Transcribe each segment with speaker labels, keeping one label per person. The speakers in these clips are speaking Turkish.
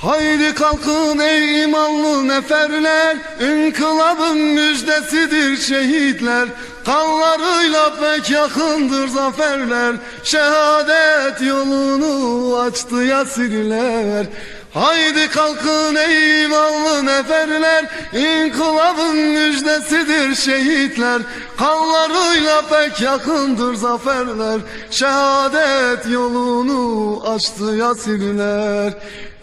Speaker 1: Haydi kalkın ey imanlı neferler İnkılabın müjdesidir şehitler Kanlarıyla pek yakındır zaferler. Şehadet yolunu açtı yasirler. Haydi kalkın ey imanlı neferler. İnkılabın müjdesidir şehitler. Kanlarıyla pek yakındır zaferler. Şehadet yolunu açtı yasirler.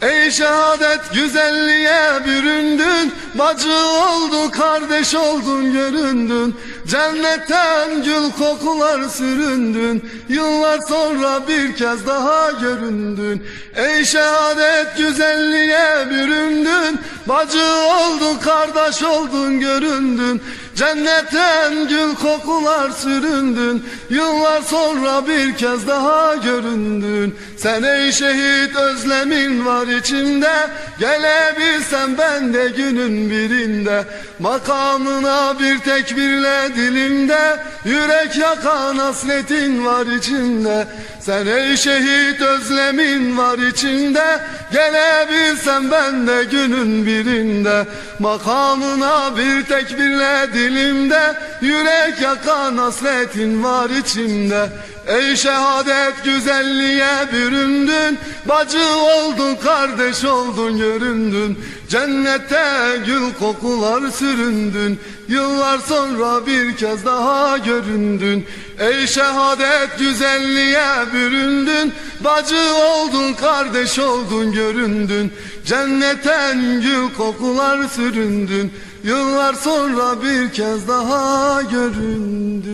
Speaker 1: Ey şehadet güzelliğe büründün Bacı oldu kardeş oldun göründün. Cennetten gül kokular süründün. Yıllar sonra bir kez daha göründün. Ey şehadet güzelliğe büründün. Bacı oldun kardeş oldun göründün. Cennetten gül kokular süründün. Yıllar sonra bir kez daha göründün Sen ey şehit özlemin var içimde. Gelebilsem ben de günün birinde. Makamına bir tekbirle dilimde Yürek yakan hasretin var içimde Sen ey şehit özlemin var içimde Gelebilsem ben de günün birinde. Makamına bir tekbirle dilimde. Yürek yakan hasretin var içimde. Ey şehadet güzelliğe büründün. Bacı oldun kardeş oldun göründün Cennette gül kokular süründün. Yıllar sonra bir kez daha göründün. Ey şehadet güzelliğe büründün. Bacı oldun kardeş oldun göründün. Cennetten gül kokular süründün. Yıllar sonra bir kez daha göründün